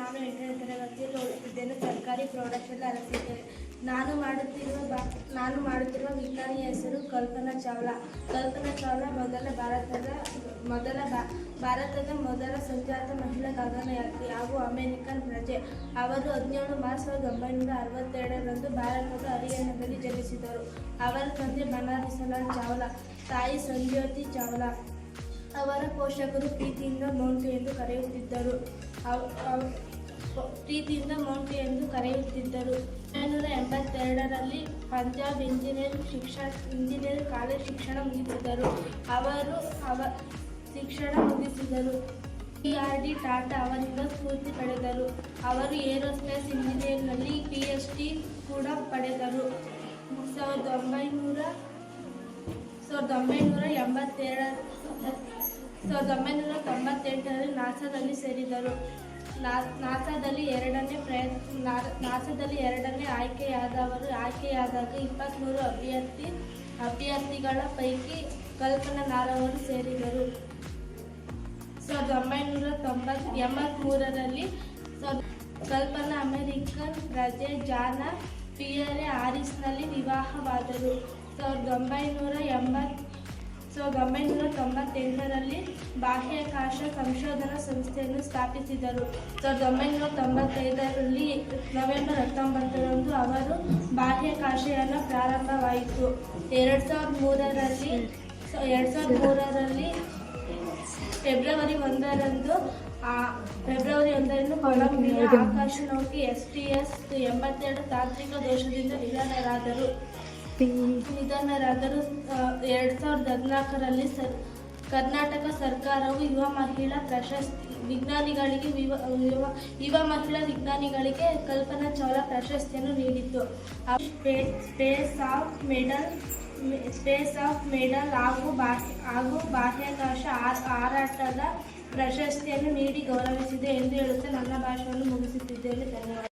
ನಾನು ಎಂಟನೇ ತರಗತಿಯಲ್ಲಿ ಓದುತ್ತಿದ್ದೇನೆ ಸರ್ಕಾರಿ ಪ್ರೌಢಶಾಲೆ ಅರಸಿದ್ದೇನೆ ನಾನು ಮಾಡುತ್ತಿರುವ ನಾನು ಮಾಡುತ್ತಿರುವ ವಿಜ್ಞಾನಿಯ ಹೆಸರು ಕಲ್ಪನಾ ಚಾವ್ಲಾ. ಕಲ್ಪನಾ ಚಾವ್ಲಾ ಮೊದಲ ಭಾರತದ ಮೊದಲ ಭಾರತದ ಮೊದಲ ಸಂಜಾತ ಮಹಿಳಾ ಗಗನಯಾತ್ರಿ ಹಾಗೂ ಅಮೆರಿಕನ್ ಪ್ರಜೆ. ಅವರು ಹದಿನೇಳು ಮಾರ್ಚ್ ಸಾವಿರದ ಒಂಬೈನೂರ ಅರವತ್ತೆರಡರಂದು ಭಾರತದ ಹರಿಯಾಣದಲ್ಲಿ ಜನಿಸಿದರು. ಅವರ ತಂದೆ ಬನಾರಸಲಾಲ್ ಚಾವ್ಲಾ, ತಾಯಿ ಸಂಜ್ಯೋತಿ ಚಾವ್ಲಾ. ಅವರ ಪೋಷಕರು ಪ್ರೀತಿಯಿಂದ ಮೌಂಟು ಎಂದು ಕರೆಯುತ್ತಿದ್ದರು. ಪ್ರೀತಿಯಿಂದ ಮೌಂಟು ಎಂದು ಕರೆಯುತ್ತಿದ್ದರು. ಒಂಬೈನೂರ ಎಂಬತ್ತೆರಡರಲ್ಲಿ ಪಂಜಾಬ್ ಇಂಜಿನಿಯರಿಂಗ್ ಶಿಕ್ಷಣ ಇಂಜಿನಿಯರಿಂಗ್ ಕಾಲೇಜ್ ಶಿಕ್ಷಣ ಮುಗಿಸಿದರು ಅವರು ಅವ, ಶಿಕ್ಷಣ ಮುಗಿಸಿದರು. ಪಿ ಆರ್ ಡಿ ಟಾಟಾ ಅವರಿಂದ ಸ್ಫೂರ್ತಿ ಪಡೆದರು. ಅವರು ಏರೋಸ್ಪೇಸ್ ಇಂಜಿನಿಯರಿಂಗ್ನಲ್ಲಿ ಪಿ ಎಚ್ ಡಿ ಕೂಡ ಪಡೆದರು. ಸಾವಿರದ ಒಂಬೈನೂರ ಸಾವಿರದ ಒಂಬೈನೂರ ಎಂಬತ್ತೆರಡ ಸಾವಿರದ ಒಂಬೈನೂರ ತೊಂಬತ್ತೆಂಟರಲ್ಲಿ ನಾಸಾದಲ್ಲಿ ಸೇರಿದರು. ನಾಸಾದಲ್ಲಿ ಎರಡನೇ ಪ್ರಯತ್ನ ನಾಸಾದಲ್ಲಿ ಎರಡನೇ ಆಯ್ಕೆಯಾದವರು, ಆಯ್ಕೆಯಾದಾಗ ಇಪ್ಪತ್ತ್ಮೂರು ಅಭ್ಯರ್ಥಿ, ಅಭ್ಯರ್ಥಿಗಳ ಪೈಕಿ ಕಲ್ಪನಾ ನಾರವರು ಸೇರಿದರು. ಸಾವಿರದ ಒಂಬೈನೂರ ತೊಂಬತ್ ಎಂಬತ್ತ್ಮೂರರಲ್ಲಿ ಕಲ್ಪನಾ ಅಮೆರಿಕನ್ ಪ್ರಜೆ ಜಾನ ಪಿಯರೆ ಆರಿಸ್ನಲ್ಲಿ ವಿವಾಹವಾದರು. ಸಾವಿರದ ಒಂಬೈನೂರ ಎಂಬತ್ ಸಾವಿರದ ಒಂಬೈನೂರ ತೊಂಬತ್ತೆಂಟರಲ್ಲಿ ಬಾಹ್ಯಾಕಾಶ ಸಂಶೋಧನಾ ಸಂಸ್ಥೆಯನ್ನು ಸ್ಥಾಪಿಸಿದರು. ಸಾವಿರದ ಒಂಬೈನೂರ ತೊಂಬತ್ತೈದರಲ್ಲಿ ನವೆಂಬರ್ ಹತ್ತೊಂಬತ್ತರಂದು ಅವರು ಬಾಹ್ಯಾಕಾಶಯಾನ ಪ್ರಾರಂಭವಾಯಿತು. ಎರಡು ಸಾವಿರದ ಮೂರರಲ್ಲಿ ಎರಡು ಸಾವಿರದ ಮೂರರಲ್ಲಿ ಫೆಬ್ರವರಿ ಒಂದರಂದು ಫೆಬ್ರವರಿ ಒಂದರಂದು ಕೊಲಂಬಿಯಾ ಆಕಾಶ ನೌಕೆ ಎಸ್ ಟಿ ಎಸ್ ಎಂಬತ್ತೆರಡು ತಾಂತ್ರಿಕ ದೋಷದಿಂದ ನಿಧನರಾದರು. ನಿಧನರಾದರು ಎರಡು ಸಾವಿರದ ಹದಿನಾಲ್ಕರಲ್ಲಿ ಸರ್, ಕರ್ನಾಟಕ ಸರ್ಕಾರವು ಯುವ ಮಹಿಳಾ ಪ್ರಶಸ್ತಿ, ವಿಜ್ಞಾನಿಗಳಿಗೆ ಯುವ ಯುವ ಮಹಿಳಾ ವಿಜ್ಞಾನಿಗಳಿಗೆ ಕಲ್ಪನಾ ಚಾವ್ಲಾ ಪ್ರಶಸ್ತಿಯನ್ನು ನೀಡಿತ್ತು. Space of medal space of medal ಹಾಗೂ ಬಾಹ್ಯ, ಹಾಗೂ ಬಾಹ್ಯಾಕಾಶ ಹಾರಾಟದ ಪ್ರಶಸ್ತಿಯನ್ನು ನೀಡಿ ಗೌರವಿಸಿದೆ ಎಂದು ಹೇಳುತ್ತಾ ನನ್ನ ಭಾಷೆಯನ್ನು ಮುಗಿಸುತ್ತಿದ್ದೇನೆ. ಧನ್ಯವಾದ